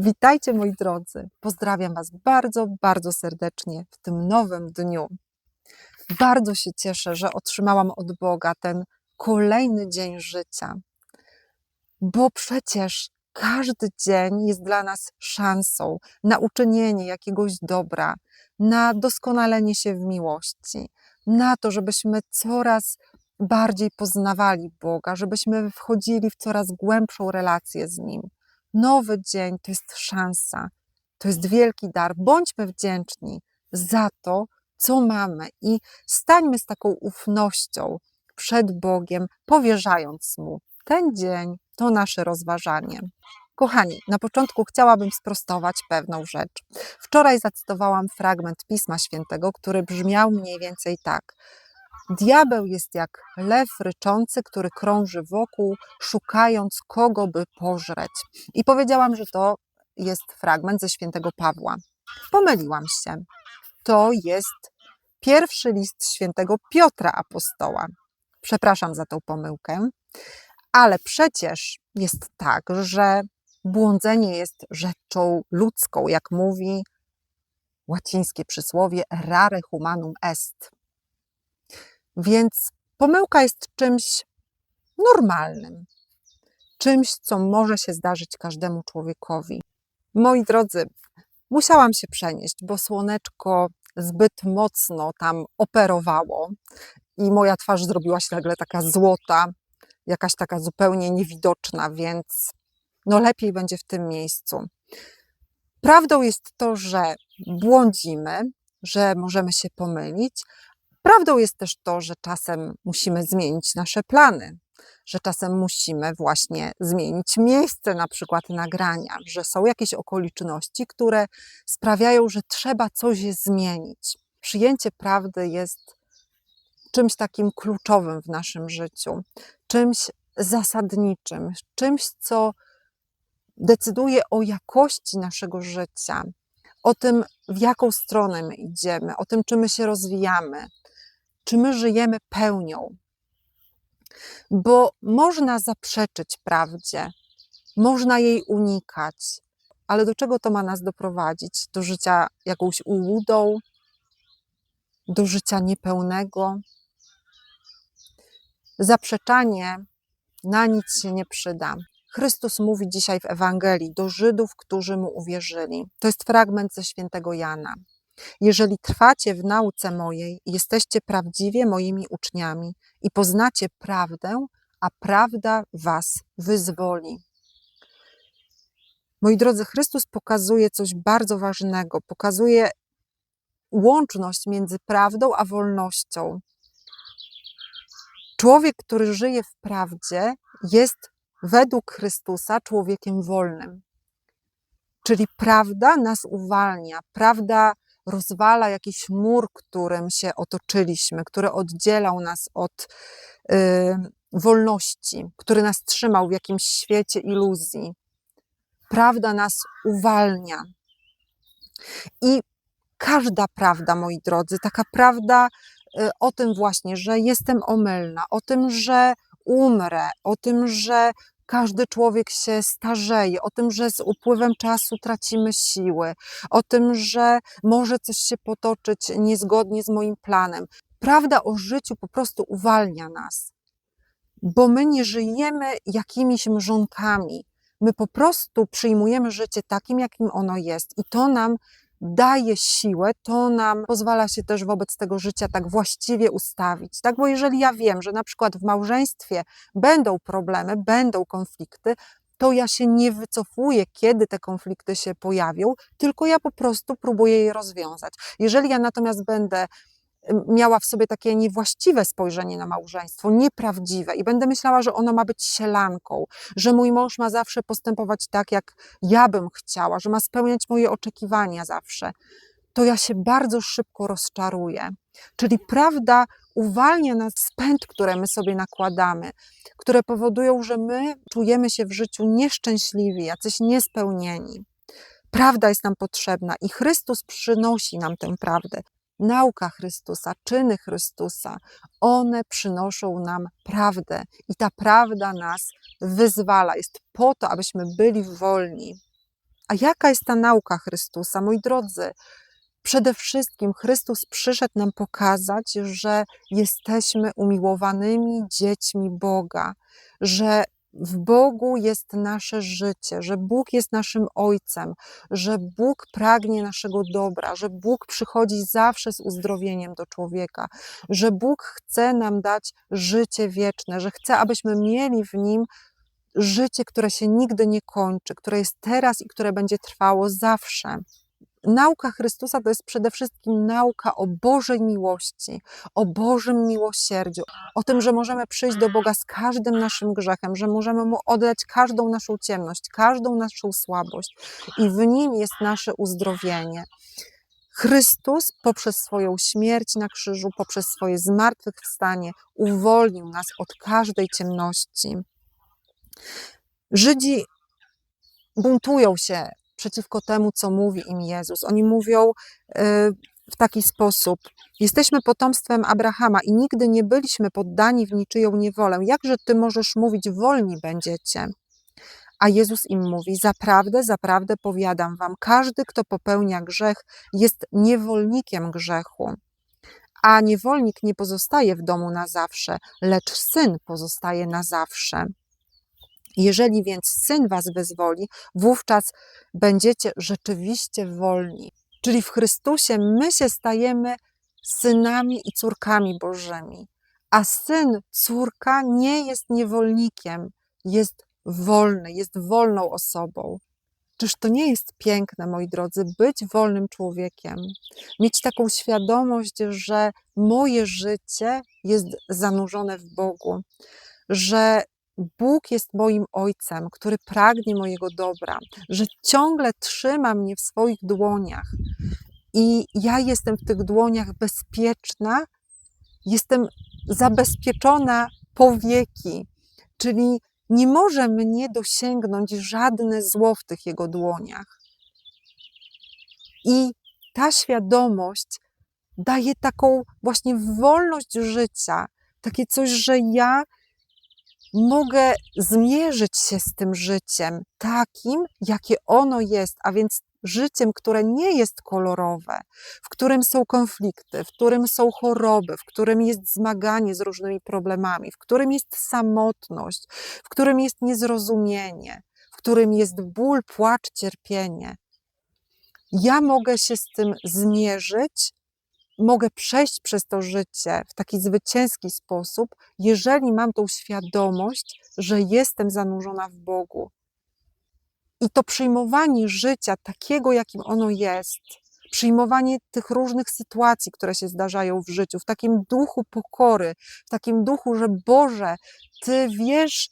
Witajcie moi drodzy. Pozdrawiam Was bardzo, bardzo serdecznie w tym nowym dniu. Bardzo się cieszę, że otrzymałam od Boga ten kolejny dzień życia, bo przecież każdy dzień jest dla nas szansą na uczynienie jakiegoś dobra, na doskonalenie się w miłości, na to, żebyśmy coraz bardziej poznawali Boga, żebyśmy wchodzili w coraz głębszą relację z Nim. Nowy dzień to jest szansa, to jest wielki dar. Bądźmy wdzięczni za to, co mamy i stańmy z taką ufnością przed Bogiem, powierzając Mu ten dzień, to nasze rozważanie. Kochani, na początku chciałabym sprostować pewną rzecz. Wczoraj zacytowałam fragment Pisma Świętego, który brzmiał mniej więcej tak. Diabeł jest jak lew ryczący, który krąży wokół, szukając kogo by pożreć. I powiedziałam, że to jest fragment ze świętego Pawła. Pomyliłam się. To jest pierwszy list świętego Piotra Apostoła. Przepraszam za tą pomyłkę, ale przecież jest tak, że błądzenie jest rzeczą ludzką, jak mówi łacińskie przysłowie rare humanum est. Więc pomyłka jest czymś normalnym, czymś, co może się zdarzyć każdemu człowiekowi. Moi drodzy, musiałam się przenieść, bo słoneczko zbyt mocno tam operowało i moja twarz zrobiła się nagle taka złota, jakaś taka zupełnie niewidoczna, więc no lepiej będzie w tym miejscu. Prawdą jest to, że błądzimy, że możemy się pomylić. Prawdą jest też to, że czasem musimy zmienić nasze plany, że czasem musimy właśnie zmienić miejsce na przykład nagrania, że są jakieś okoliczności, które sprawiają, że trzeba coś zmienić. Przyjęcie prawdy jest czymś takim kluczowym w naszym życiu, czymś zasadniczym, czymś, co decyduje o jakości naszego życia, o tym, w jaką stronę my idziemy, o tym, czy my się rozwijamy, czy my żyjemy pełnią. Bo można zaprzeczyć prawdzie, można jej unikać, ale do czego to ma nas doprowadzić? Do życia jakąś ułudą, do życia niepełnego. Zaprzeczanie na nic się nie przyda. Chrystus mówi dzisiaj w Ewangelii do Żydów, którzy mu uwierzyli. To jest fragment ze świętego Jana. Jeżeli trwacie w nauce mojej, jesteście prawdziwie moimi uczniami i poznacie prawdę, a prawda was wyzwoli. Moi drodzy, Chrystus pokazuje coś bardzo ważnego. Pokazuje łączność między prawdą a wolnością. Człowiek, który żyje w prawdzie, jest według Chrystusa człowiekiem wolnym. Czyli prawda nas uwalnia, prawda rozwala jakiś mur, którym się otoczyliśmy, który oddzielał nas od y, wolności, który nas trzymał w jakimś świecie iluzji. Prawda nas uwalnia. I każda prawda, moi drodzy, taka prawda y, o tym właśnie, że jestem omylna, o tym, że umrę, o tym, że każdy człowiek się starzeje, o tym, że z upływem czasu tracimy siły, o tym, że może coś się potoczyć niezgodnie z moim planem. Prawda o życiu po prostu uwalnia nas, bo my nie żyjemy jakimiś mrzonkami. My po prostu przyjmujemy życie takim, jakim ono jest, i to nam daje siłę, to nam pozwala się też wobec tego życia tak właściwie ustawić. Tak, bo jeżeli ja wiem, że na przykład w małżeństwie będą problemy, będą konflikty, to ja się nie wycofuję, kiedy te konflikty się pojawią, tylko ja po prostu próbuję je rozwiązać. Jeżeli ja natomiast będę miała w sobie takie niewłaściwe spojrzenie na małżeństwo, nieprawdziwe i będę myślała, że ono ma być sielanką, że mój mąż ma zawsze postępować tak, jak ja bym chciała, że ma spełniać moje oczekiwania zawsze, to ja się bardzo szybko rozczaruję. Czyli prawda uwalnia nas z które my sobie nakładamy, które powodują, że my czujemy się w życiu nieszczęśliwi, jacyś niespełnieni. Prawda jest nam potrzebna i Chrystus przynosi nam tę prawdę nauka Chrystusa, czyny Chrystusa, one przynoszą nam prawdę i ta prawda nas wyzwala. Jest po to, abyśmy byli wolni. A jaka jest ta nauka Chrystusa? Moi drodzy, przede wszystkim Chrystus przyszedł nam pokazać, że jesteśmy umiłowanymi dziećmi Boga, że w Bogu jest nasze życie, że Bóg jest naszym Ojcem, że Bóg pragnie naszego dobra, że Bóg przychodzi zawsze z uzdrowieniem do człowieka, że Bóg chce nam dać życie wieczne, że chce, abyśmy mieli w nim życie, które się nigdy nie kończy, które jest teraz i które będzie trwało zawsze. Nauka Chrystusa to jest przede wszystkim nauka o Bożej miłości, o Bożym miłosierdziu, o tym, że możemy przyjść do Boga z każdym naszym grzechem, że możemy Mu oddać każdą naszą ciemność, każdą naszą słabość i w Nim jest nasze uzdrowienie. Chrystus poprzez swoją śmierć na krzyżu, poprzez swoje zmartwychwstanie uwolnił nas od każdej ciemności. Żydzi buntują się przeciwko temu, co mówi im Jezus. Oni mówią e, w taki sposób: Jesteśmy potomstwem Abrahama i nigdy nie byliśmy poddani w niczyją niewolę. Jakże ty możesz mówić, wolni będziecie? A Jezus im mówi: Zaprawdę, zaprawdę powiadam wam, każdy, kto popełnia grzech, jest niewolnikiem grzechu. A niewolnik nie pozostaje w domu na zawsze, lecz syn pozostaje na zawsze. Jeżeli więc syn was wyzwoli, wówczas będziecie rzeczywiście wolni. Czyli w Chrystusie my się stajemy synami i córkami Bożymi. A syn, córka nie jest niewolnikiem, jest wolny, jest wolną osobą. Czyż to nie jest piękne, moi drodzy, być wolnym człowiekiem? Mieć taką świadomość, że moje życie jest zanurzone w Bogu, że Bóg jest moim ojcem, który pragnie mojego dobra, że ciągle trzyma mnie w swoich dłoniach i ja jestem w tych dłoniach bezpieczna, jestem zabezpieczona po wieki, czyli nie może mnie dosięgnąć żadne zło w tych jego dłoniach. I ta świadomość daje taką właśnie wolność życia, takie coś, że ja mogę zmierzyć się z tym życiem takim, jakie ono jest, a więc życiem, które nie jest kolorowe, w którym są konflikty, w którym są choroby, w którym jest zmaganie z różnymi problemami, w którym jest samotność, w którym jest niezrozumienie, w którym jest ból, płacz, cierpienie. Ja mogę się z tym zmierzyć mogę przejść przez to życie w taki zwycięski sposób, jeżeli mam tą świadomość, że jestem zanurzona w Bogu. I to przyjmowanie życia takiego, jakim ono jest, przyjmowanie tych różnych sytuacji, które się zdarzają w życiu, w takim duchu pokory, w takim duchu, że Boże, Ty wiesz,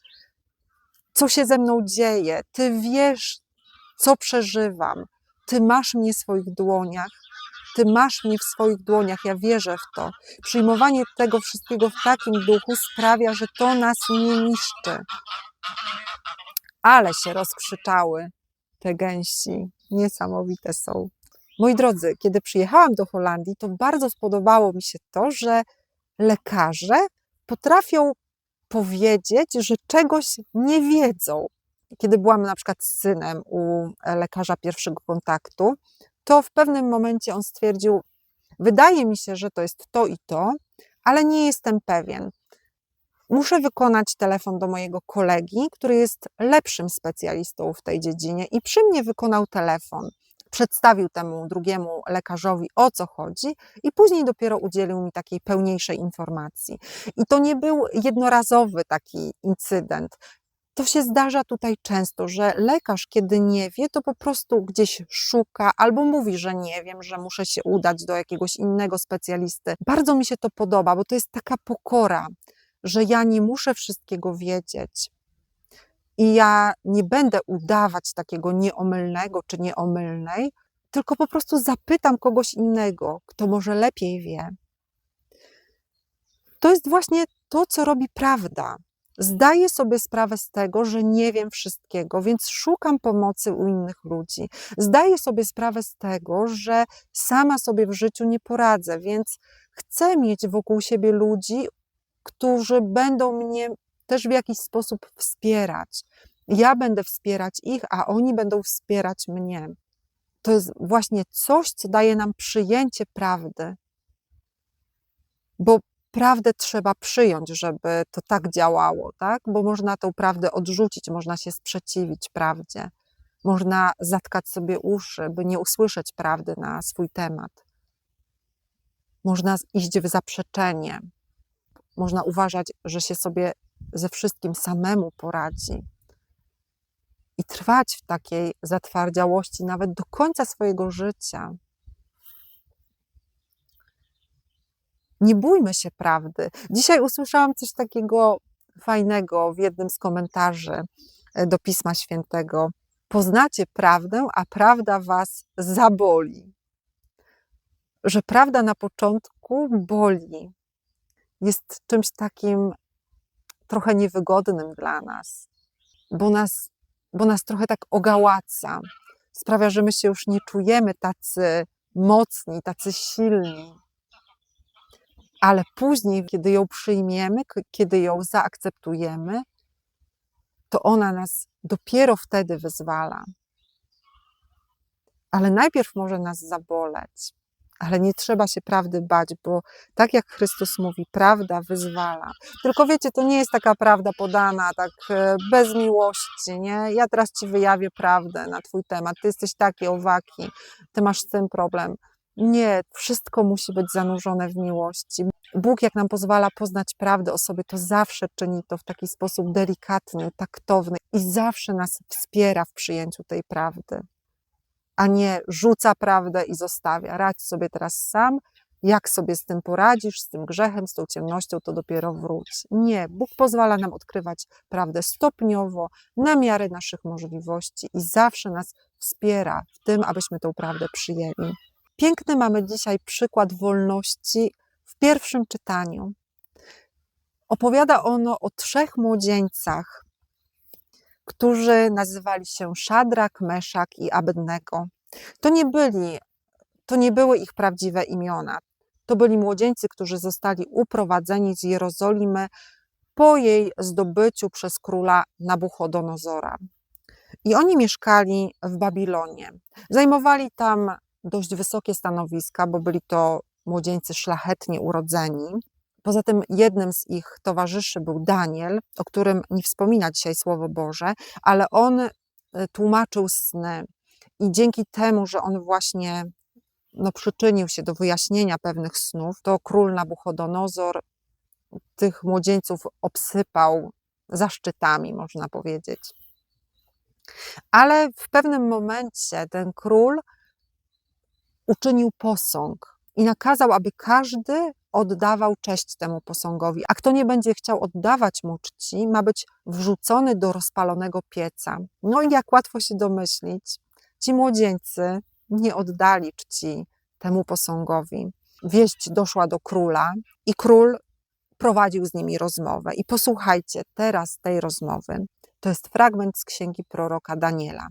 co się ze mną dzieje, Ty wiesz, co przeżywam, Ty masz mnie w swoich dłoniach ty masz mnie w swoich dłoniach, ja wierzę w to. Przyjmowanie tego wszystkiego w takim duchu sprawia, że to nas nie niszczy. Ale się rozkrzyczały te gęsi. Niesamowite są. Moi drodzy, kiedy przyjechałam do Holandii, to bardzo spodobało mi się to, że lekarze potrafią powiedzieć, że czegoś nie wiedzą. Kiedy byłam na przykład z synem u lekarza pierwszego kontaktu, to w pewnym momencie on stwierdził: Wydaje mi się, że to jest to i to, ale nie jestem pewien. Muszę wykonać telefon do mojego kolegi, który jest lepszym specjalistą w tej dziedzinie, i przy mnie wykonał telefon. Przedstawił temu drugiemu lekarzowi o co chodzi, i później dopiero udzielił mi takiej pełniejszej informacji. I to nie był jednorazowy taki incydent. To się zdarza tutaj często, że lekarz, kiedy nie wie, to po prostu gdzieś szuka albo mówi, że nie wiem, że muszę się udać do jakiegoś innego specjalisty. Bardzo mi się to podoba, bo to jest taka pokora, że ja nie muszę wszystkiego wiedzieć. I ja nie będę udawać takiego nieomylnego czy nieomylnej, tylko po prostu zapytam kogoś innego, kto może lepiej wie. To jest właśnie to, co robi prawda. Zdaję sobie sprawę z tego, że nie wiem wszystkiego, więc szukam pomocy u innych ludzi. Zdaję sobie sprawę z tego, że sama sobie w życiu nie poradzę, więc chcę mieć wokół siebie ludzi, którzy będą mnie też w jakiś sposób wspierać. Ja będę wspierać ich, a oni będą wspierać mnie. To jest właśnie coś, co daje nam przyjęcie prawdy. Bo prawdę trzeba przyjąć, żeby to tak działało, tak? Bo można tą prawdę odrzucić, można się sprzeciwić prawdzie, można zatkać sobie uszy, by nie usłyszeć prawdy na swój temat. Można iść w zaprzeczenie, można uważać, że się sobie ze wszystkim samemu poradzi. I trwać w takiej zatwardziałości nawet do końca swojego życia. Nie bójmy się prawdy. Dzisiaj usłyszałam coś takiego fajnego w jednym z komentarzy e, do Pisma Świętego. Poznacie prawdę, a prawda was zaboli. Że prawda na początku boli. Jest czymś takim trochę niewygodnym dla nas, bo nas, bo nas trochę tak ogałaca. Sprawia, że my się już nie czujemy tacy mocni, tacy silni ale później, kiedy ją przyjmiemy, kiedy ją zaakceptujemy, to ona nas dopiero wtedy wyzwala. Ale najpierw może nas zaboleć. Ale nie trzeba się prawdy bać, bo tak jak Chrystus mówi, prawda wyzwala. Tylko wiecie, to nie jest taka prawda podana tak e, bez miłości, nie? Ja teraz ci wyjawię prawdę na twój temat. Ty jesteś taki, owaki, ty masz z tym problem. Nie, wszystko musi być zanurzone w miłości. Bóg, jak nam pozwala poznać prawdę o sobie, to zawsze czyni to w taki sposób delikatny, taktowny i zawsze nas wspiera w przyjęciu tej prawdy, a nie rzuca prawdę i zostawia. Radź sobie teraz sam, jak sobie z tym poradzisz, z tym grzechem, z tą ciemnością, to dopiero wróć. Nie, Bóg pozwala nam odkrywać prawdę stopniowo, na miarę naszych możliwości i zawsze nas wspiera w tym, abyśmy tą prawdę przyjęli. Piękny mamy dzisiaj przykład wolności w pierwszym czytaniu. Opowiada ono o trzech młodzieńcach, którzy nazywali się Szadrak, Meszak i Abednego. To nie byli, to nie były ich prawdziwe imiona. To byli młodzieńcy, którzy zostali uprowadzeni z Jerozolimy po jej zdobyciu przez króla Nabuchodonozora. I oni mieszkali w Babilonie. Zajmowali tam dość wysokie stanowiska, bo byli to młodzieńcy szlachetnie urodzeni. Poza tym jednym z ich towarzyszy był Daniel, o którym nie wspomina dzisiaj Słowo Boże, ale on e, tłumaczył sny i dzięki temu, że on właśnie no, przyczynił się do wyjaśnienia pewnych snów, to król Nabuchodonozor tych młodzieńców obsypał zaszczytami, można powiedzieć. Ale w pewnym momencie ten król uczynił posąg i nakazał, aby każdy oddawał cześć temu posągowi, a kto nie będzie chciał oddawać mu czci, ma być wrzucony do rozpalonego pieca. No i jak łatwo się domyślić, ci młodzieńcy nie oddali czci temu posągowi. Wieść doszła do króla i król prowadził z nimi rozmowę. I posłuchajcie teraz tej rozmowy. To jest fragment z księgi proroka Daniela.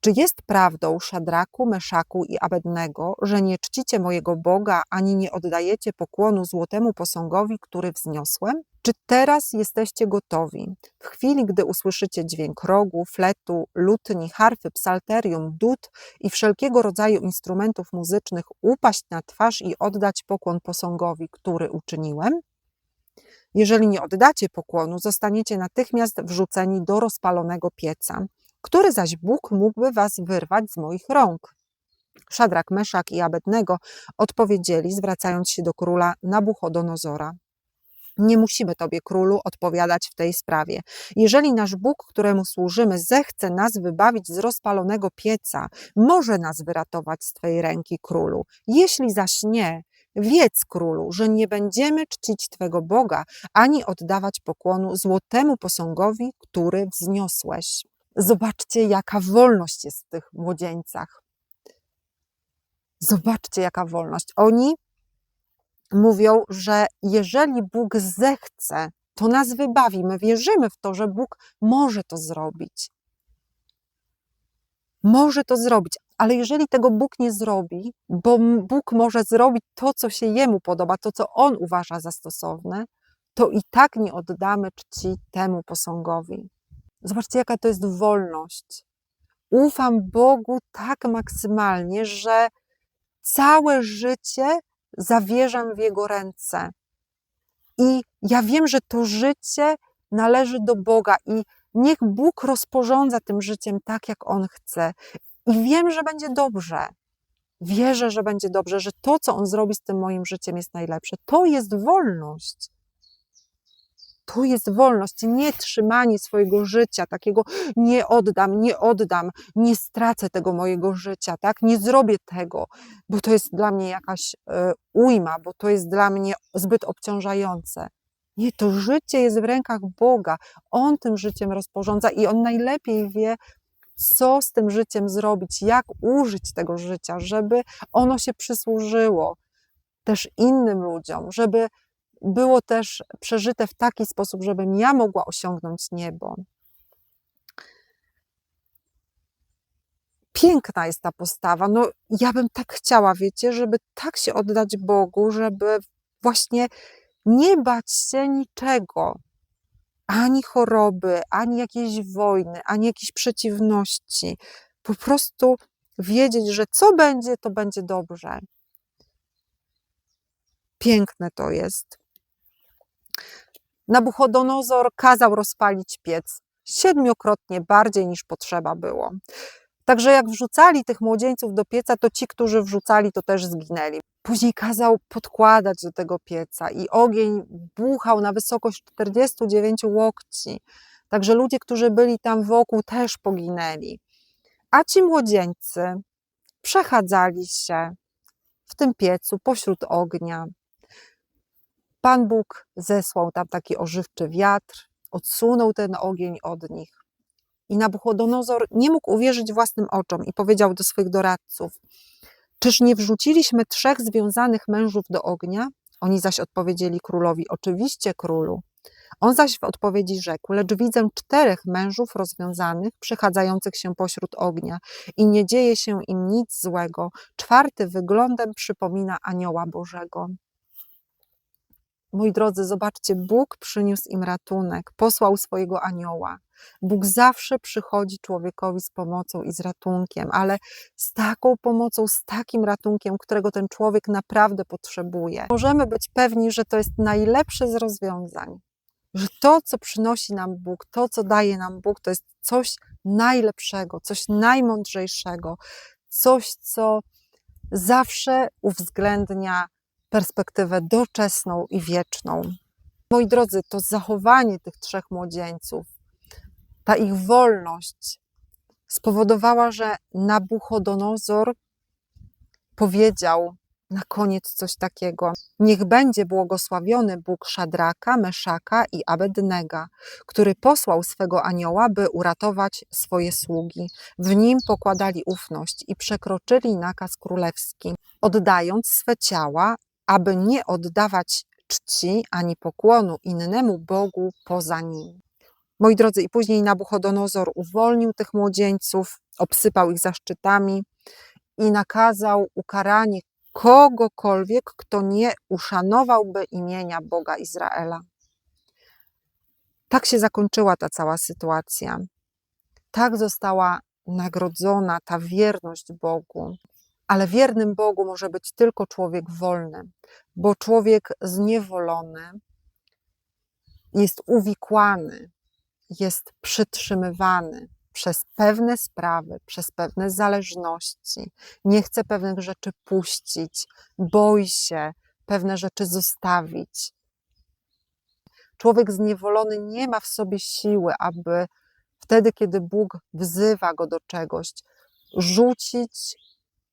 Czy jest prawdą Szadraku, Meszaku i Abednego, że nie czcicie mojego Boga, ani nie oddajecie pokłonu złotemu posągowi, który wzniosłem? Czy teraz jesteście gotowi, w chwili, gdy usłyszycie dźwięk rogu, fletu, lutni, harfy, psalterium, dud i wszelkiego rodzaju instrumentów muzycznych, upaść na twarz i oddać pokłon posągowi, który uczyniłem? Jeżeli nie oddacie pokłonu, zostaniecie natychmiast wrzuceni do rozpalonego pieca który zaś Bóg mógłby was wyrwać z moich rąk. Szadrak, Meszak i Abednego odpowiedzieli, zwracając się do króla Nabuchodonozora. Nie musimy Tobie, królu, odpowiadać w tej sprawie. Jeżeli nasz Bóg, któremu służymy, zechce nas wybawić z rozpalonego pieca, może nas wyratować z Twej ręki, królu. Jeśli zaś nie, wiedz, królu, że nie będziemy czcić Twego Boga, ani oddawać pokłonu złotemu posągowi, który wzniosłeś. Zobaczcie, jaka wolność jest w tych młodzieńcach. Zobaczcie, jaka wolność. Oni mówią, że jeżeli Bóg zechce, to nas wybawi. My wierzymy w to, że Bóg może to zrobić. Może to zrobić, ale jeżeli tego Bóg nie zrobi, bo Bóg może zrobić to, co się Jemu podoba, to, co On uważa za stosowne, to i tak nie oddamy czci temu posągowi. Zobaczcie, jaka to jest wolność. Ufam Bogu tak maksymalnie, że całe życie zawierzam w Jego ręce. I ja wiem, że to życie należy do Boga i niech Bóg rozporządza tym życiem tak, jak On chce. I wiem, że będzie dobrze. Wierzę, że będzie dobrze, że to, co On zrobi z tym moim życiem, jest najlepsze. To jest wolność. To jest wolność, nie trzymanie swojego życia, takiego nie oddam, nie oddam, nie stracę tego mojego życia, tak? Nie zrobię tego, bo to jest dla mnie jakaś e, ujma, bo to jest dla mnie zbyt obciążające. Nie, to życie jest w rękach Boga. On tym życiem rozporządza i on najlepiej wie, co z tym życiem zrobić, jak użyć tego życia, żeby ono się przysłużyło też innym ludziom, żeby było też przeżyte w taki sposób, żebym ja mogła osiągnąć niebo. Piękna jest ta postawa. No, ja bym tak chciała, wiecie, żeby tak się oddać Bogu, żeby właśnie nie bać się niczego, ani choroby, ani jakiejś wojny, ani jakiejś przeciwności. Po prostu wiedzieć, że co będzie, to będzie dobrze. Piękne to jest. Nabuchodonozor kazał rozpalić piec siedmiokrotnie bardziej niż potrzeba było. Także jak wrzucali tych młodzieńców do pieca, to ci, którzy wrzucali, to też zginęli. Później kazał podkładać do tego pieca i ogień buchał na wysokość 49 łokci. Także ludzie, którzy byli tam wokół, też poginęli. A ci młodzieńcy przechadzali się w tym piecu pośród ognia. Pan Bóg zesłał tam taki ożywczy wiatr, odsunął ten ogień od nich. I Nabuchodonozor nie mógł uwierzyć własnym oczom i powiedział do swych doradców: Czyż nie wrzuciliśmy trzech związanych mężów do ognia? Oni zaś odpowiedzieli królowi: Oczywiście, królu. On zaś w odpowiedzi rzekł: Lecz widzę czterech mężów rozwiązanych, przechadzających się pośród ognia, i nie dzieje się im nic złego. Czwarty wyglądem przypomina anioła Bożego. Moi drodzy, zobaczcie, Bóg przyniósł im ratunek, posłał swojego anioła. Bóg zawsze przychodzi człowiekowi z pomocą i z ratunkiem, ale z taką pomocą, z takim ratunkiem, którego ten człowiek naprawdę potrzebuje. Możemy być pewni, że to jest najlepsze z rozwiązań. Że to, co przynosi nam Bóg, to, co daje nam Bóg, to jest coś najlepszego, coś najmądrzejszego, coś, co zawsze uwzględnia perspektywę doczesną i wieczną. Moi drodzy, to zachowanie tych trzech młodzieńców, ta ich wolność spowodowała, że Nabuchodonozor powiedział na koniec coś takiego: Niech będzie błogosławiony Bóg Szadraka, Meszaka i Abednego, który posłał swego anioła, by uratować swoje sługi. W nim pokładali ufność i przekroczyli nakaz królewski, oddając swe ciała aby nie oddawać czci ani pokłonu innemu Bogu poza nim. Moi drodzy, i później Nabuchodonozor uwolnił tych młodzieńców, obsypał ich zaszczytami i nakazał ukaranie kogokolwiek, kto nie uszanowałby imienia Boga Izraela. Tak się zakończyła ta cała sytuacja. Tak została nagrodzona ta wierność Bogu. Ale wiernym Bogu może być tylko człowiek wolny, bo człowiek zniewolony jest uwikłany, jest przytrzymywany przez pewne sprawy, przez pewne zależności, nie chce pewnych rzeczy puścić, boi się pewne rzeczy zostawić. Człowiek zniewolony nie ma w sobie siły, aby wtedy, kiedy Bóg wzywa go do czegoś, rzucić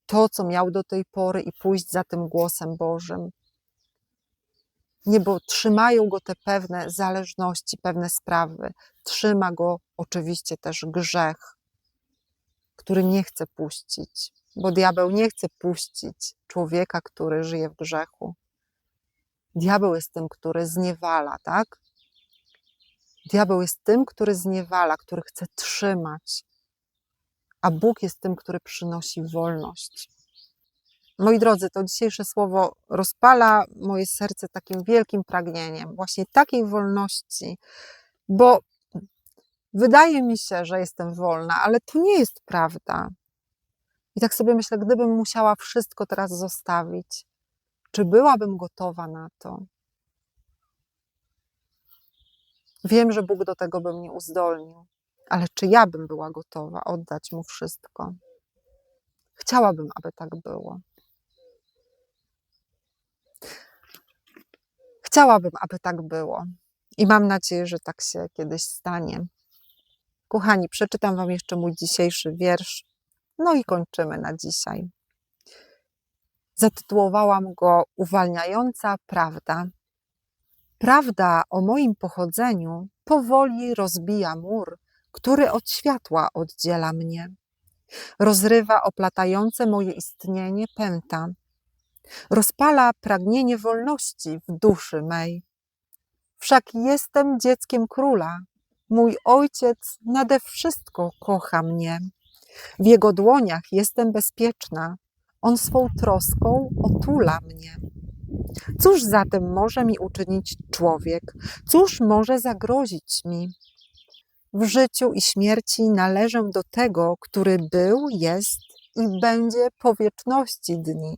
to, co miał do tej pory i pójść za tym głosem Bożym. Nie, bo trzymają go te pewne zależności, pewne sprawy. Trzyma go oczywiście też grzech, który nie chce puścić, bo diabeł nie chce puścić człowieka, który żyje w grzechu. Diabeł jest tym, który zniewala, tak? Diabeł jest tym, który zniewala, który chce trzymać, a Bóg jest tym, który przynosi wolność. Moi drodzy, to dzisiejsze słowo rozpala moje serce takim wielkim pragnieniem, właśnie takiej wolności, bo Wydaje mi się, że jestem wolna, ale to nie jest prawda. I tak sobie myślę, gdybym musiała wszystko teraz zostawić, czy byłabym gotowa na to? Wiem, że Bóg do tego by mnie uzdolnił, ale czy ja bym była gotowa oddać mu wszystko? Chciałabym, aby tak było. Chciałabym, aby tak było. I mam nadzieję, że tak się kiedyś stanie. Kochani, przeczytam Wam jeszcze mój dzisiejszy wiersz. No i kończymy na dzisiaj. Zatytułowałam go Uwalniająca Prawda. Prawda o moim pochodzeniu powoli rozbija mur, który od światła oddziela mnie. Rozrywa oplatające moje istnienie pęta. Rozpala pragnienie wolności w duszy mej. Wszak jestem dzieckiem króla. Mój ojciec nade wszystko kocha mnie. W jego dłoniach jestem bezpieczna. On swą troską otula mnie. Cóż zatem może mi uczynić człowiek? Cóż może zagrozić mi? W życiu i śmierci należę do tego, który był, jest i będzie po wieczności dni.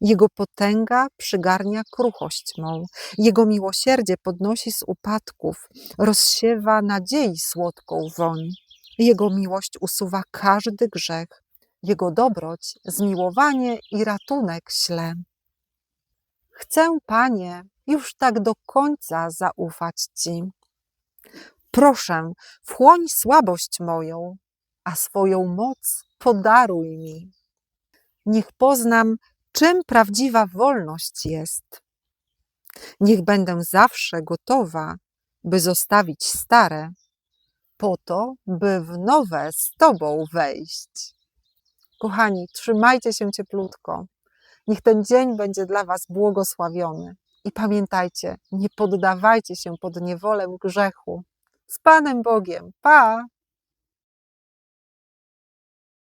Jego potęga przygarnia kruchość mą, Jego miłosierdzie podnosi z upadków, rozsiewa nadziei słodką woń. Jego miłość usuwa każdy grzech, Jego dobroć, zmiłowanie i ratunek śle. Chcę, Panie, już tak do końca zaufać Ci. Proszę, wchłoń słabość moją, a swoją moc podaruj mi. Niech poznam, czym prawdziwa wolność jest. Niech będę zawsze gotowa, by zostawić stare, po to, by w nowe z Tobą wejść. Kochani, trzymajcie się cieplutko. Niech ten dzień będzie dla Was błogosławiony. I pamiętajcie, nie poddawajcie się pod niewolę grzechu. Z Panem Bogiem. Pa!